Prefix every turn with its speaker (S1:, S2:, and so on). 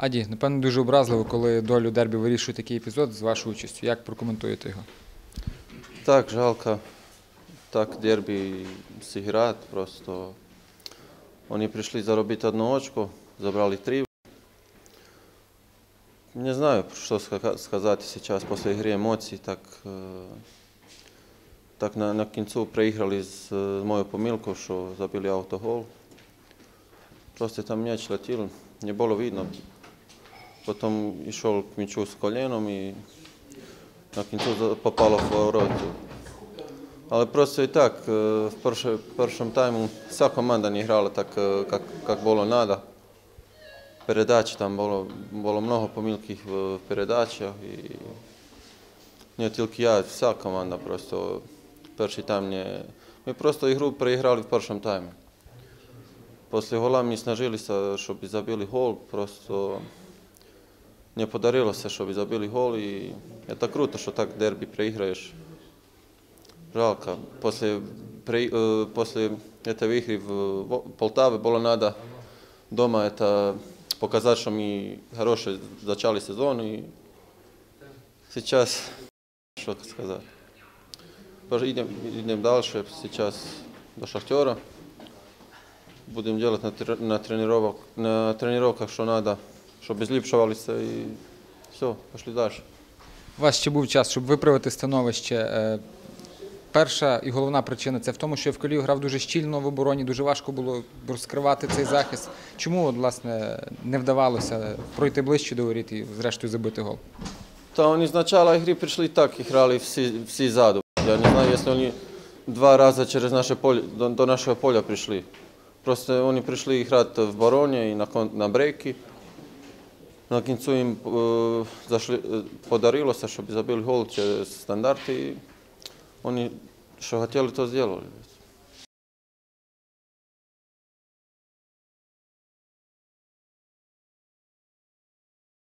S1: Аді, напевно, дуже образливо, коли долю дербі вирішує такий епізод з вашою участю. Як прокоментуєте його?
S2: Так, жалко. Так дерби сыграть просто. Они пришли заробить одно очко, забрали три. Не знаю, что ска- сказать сейчас после игры эмоций. Так, э, так на, на кінцю проиграли з э, мою помилку, що забили автогол. Просто там мяч летел, не было видно. Потом йшов к мячу з коленом і на кінцю попало в ворота. Але просто і так, е, в перше- першому тайму вся команда не грала так, е, як, як було треба. Передачі там було, було много помилки в передачах. І не тільки я, вся команда просто перший тайм не. Ми просто ігру переіграли в першому таймі. Після гола ми снажилися, щоб забили гол, просто не подарилося, щоб забили гол. І це круто, що так дербі проіграєш. Жалко. После, при, э, после этой игры в Во- Полтаве было надо дома это показать, что мы хороший начали сезон и сейчас, что сказать. Тоже Идем, идем дальше, сейчас до Шахтера. Будем делать на, тре- на, тренировок, на тренировках, чтобы излипшивались и все, пошли дальше.
S1: У вас ще був час, щоб виправити становище. Е, Перша і головна причина це в тому, що Евкалію грав дуже щільно в обороні, дуже важко було розкривати цей захист. Чому, власне, не вдавалося пройти ближче до воріт і, зрештою, забити гол?
S2: Та они с начала игры пришли так, играли все, все заду. Я не знаю, если они два раза через наше поле, до, до нашего поля пришли. Просто они пришли играть в бароне и на, на брейки. na koncu im e, zašli, e, podarilo se što bi zabili holce standard i oni što htjeli to zdjelali.